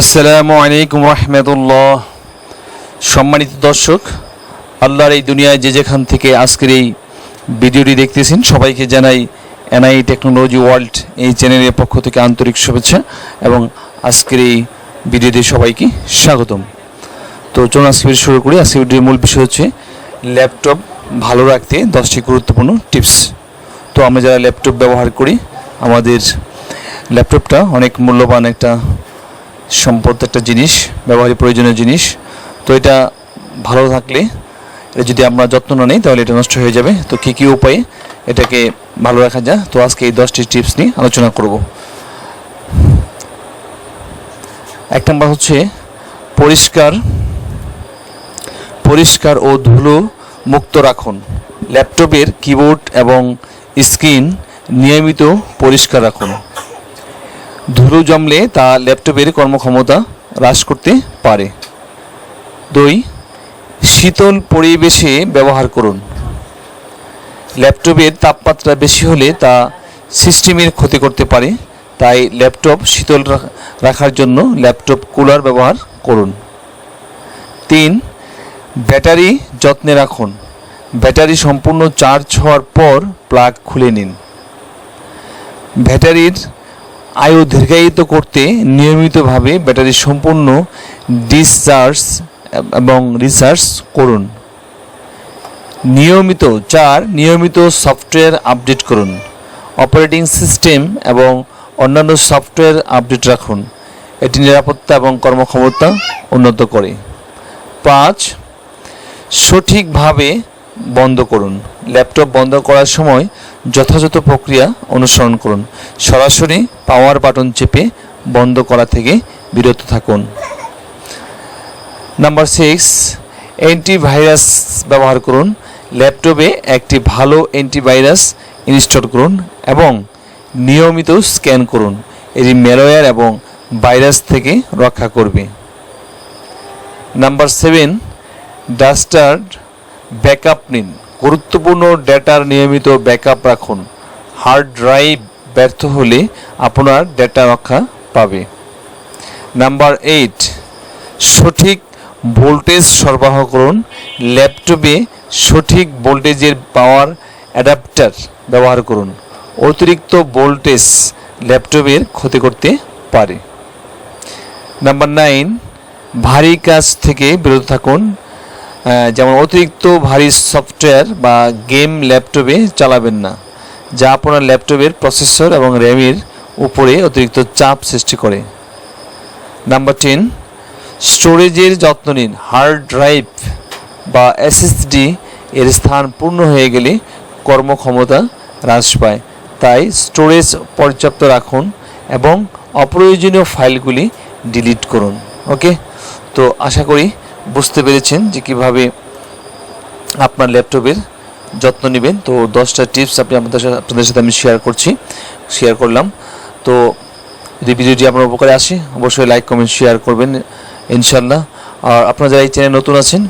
আসসালামু আলাইকুম রহমতুল্লাহ। সম্মানিত দর্শক, আল্লাহর এই দুনিয়ায় যে যেখান থেকে আজকের এই ভিডিওটি দেখতেছেন, সবাইকে জানাই এনআই টেকনোলজি ওয়ার্ল্ড এই চ্যানেলের পক্ষ থেকে আন্তরিক শুভেচ্ছা এবং আজকের এই ভিডিওতে সবাইকে স্বাগতম। তো চলুন আজকে শুরু করি। আজকে ভিডিওর মূল বিষয় হচ্ছে ল্যাপটপ ভালো রাখতে দশটি গুরুত্বপূর্ণ টিপস। তো আমরা যারা ল্যাপটপ ব্যবহার করি, আমাদের ল্যাপটপটা অনেক মূল্যবান একটা সম্পদ একটা জিনিস ব্যবহারিক প্রয়োজনীয় জিনিস। তো এটা ভালো থাকলে, এটা যদি আমরা যত্ন না নিই, তাহলে এটা নষ্ট হয়ে যাবে। তো কী কী উপায়ে এটাকে ভালো রাখা যায়? তো আজকে এই দশটি টিপস নিয়ে আলোচনা করব। এক নম্বর হচ্ছে, পরিষ্কার পরিষ্কার ও ধুলো মুক্ত রাখুন। ল্যাপটপের কিবোর্ড এবং স্ক্রিন নিয়মিত পরিষ্কার রাখুন। ধুলো জমলে তা ল্যাপটপের কর্মক্ষমতা হ্রাস করতে পারে। দুই, শীতল পরিবেশে ব্যবহার করুন। ল্যাপটপের তাপমাত্রা বেশি হলে তা সিস্টেমের ক্ষতি করতে পারে, তাই ল্যাপটপ শীতল রাখার জন্য ল্যাপটপ কুলার ব্যবহার করুন। তিন, ব্যাটারি যত্নে রাখুন। ব্যাটারি সম্পূর্ণ চার্জ হওয়ার পর প্লাগ খুলে নিন। ব্যাটারির আয়ু দীর্ঘায়িত করতে নিয়মিতভাবে ব্যাটারি সম্পূর্ণ ডিসচার্জ এবং রিচার্জ করুন। নিয়মিত, চার, নিয়মিত সফটওয়্যার আপডেট করুন। অপারেটিং সিস্টেম এবং অন্যান্য সফটওয়্যার আপডেট রাখুন। এটি নিরাপত্তা এবং কর্মক্ষমতা উন্নত করে। পাঁচ, সঠিকভাবে বন্ধ করুন। ল্যাপটপ বন্ধ করার সময় যথাযথ প্রক্রিয়া অনুসরণ করুন। সরাসরি পাওয়ার বাটন চেপে বন্ধ করা থেকে বিরত থাকুন। নাম্বার সিক্স অ্যান্টিভাইরাস ব্যবহার করুন। ল্যাপটপে একটি ভালো অ্যান্টিভাইরাস ইনস্টল করুন এবং নিয়মিত স্ক্যান করুন। এটি ম্যালওয়্যার এবং ভাইরাস থেকে রক্ষা করবে। নাম্বার সেভেন ডাস্টার্ড ব্যাকআপ নিন। গুরুত্বপূর্ণ ডেটার নিয়মিত ব্যাকআপ রাখুন। হার্ড ড্রাইভ ব্যর্থ হলে আপনার ডেটা রক্ষা পাবে। নাম্বার এইট, সঠিক ভোল্টেজ সরবরাহ করুন। ল্যাপটপে সঠিক ভোল্টেজের পাওয়ার অ্যাডাপ্টার ব্যবহার করুন। অতিরিক্ত ভোল্টেজ ল্যাপটপের ক্ষতি করতে পারে। নাম্বার নাইন, ভারী কাজ থেকে বিরত থাকুন। যেমন অতিরিক্ত ভারী সফটওয়্যার বা গেম ল্যাপটপে চালাবেন না, যা আপনার ল্যাপটপের প্রসেসর এবং র্যামের উপরে অতিরিক্ত চাপ সৃষ্টি করে। নাম্বার টেন স্টোরেজের যত্ন নিন। হার্ড ড্রাইভ বা এসএসডি এর স্থান পূর্ণ হয়ে গেলে কর্মক্ষমতা হ্রাস পায়। তাই স্টোরেজ পর্যাপ্ত রাখুন এবং অপ্রয়োজনীয় ফাইলগুলি ডিলিট করুন। ওকে? তো আশা করি বুঝতে পেরেছেন যে কীভাবে আপনার ল্যাপটপের যত্ন নেবেন। তো দশটা টিপস আপনি আপনাদের সাথে আপনাদের সাথে আমি শেয়ার করছি শেয়ার করলাম। তো যদি ভিডিওটি আপনার উপকারে আসে, অবশ্যই লাইক কমেন্ট শেয়ার করবেন ইনশাল্লাহ আর আপনারা যারা এই চ্যানেল নতুন আছেন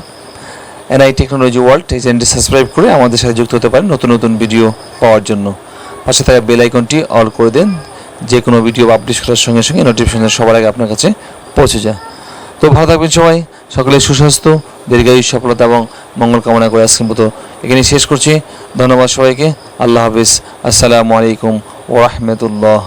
এনআই টেকনোলজি ওয়ার্ল্ড এই চ্যানেলটি সাবস্ক্রাইব করে আমাদের সাথে যুক্ত হতে পারেন নতুন নতুন ভিডিও পাওয়ার জন্য। পাশে থাকা বেল আইকনটি অল করে দেন যে কোনো ভিডিও আপডেট করার সঙ্গে সঙ্গে নোটিফিকেশন সবার আগে আপনার কাছে পৌঁছে যায়। তো ভালো থাকবেন সবাই। সকলে সুস্বাস্থ্য, দীর্ঘায়ু সফলতা এবং মঙ্গল কামনা করে আজকের মতো এখানে শেষ করছি। ধন্যবাদ সবাইকে। আল্লাহ হাফিজ। আসসালামু আলাইকুম ওরহমতুল্লাহ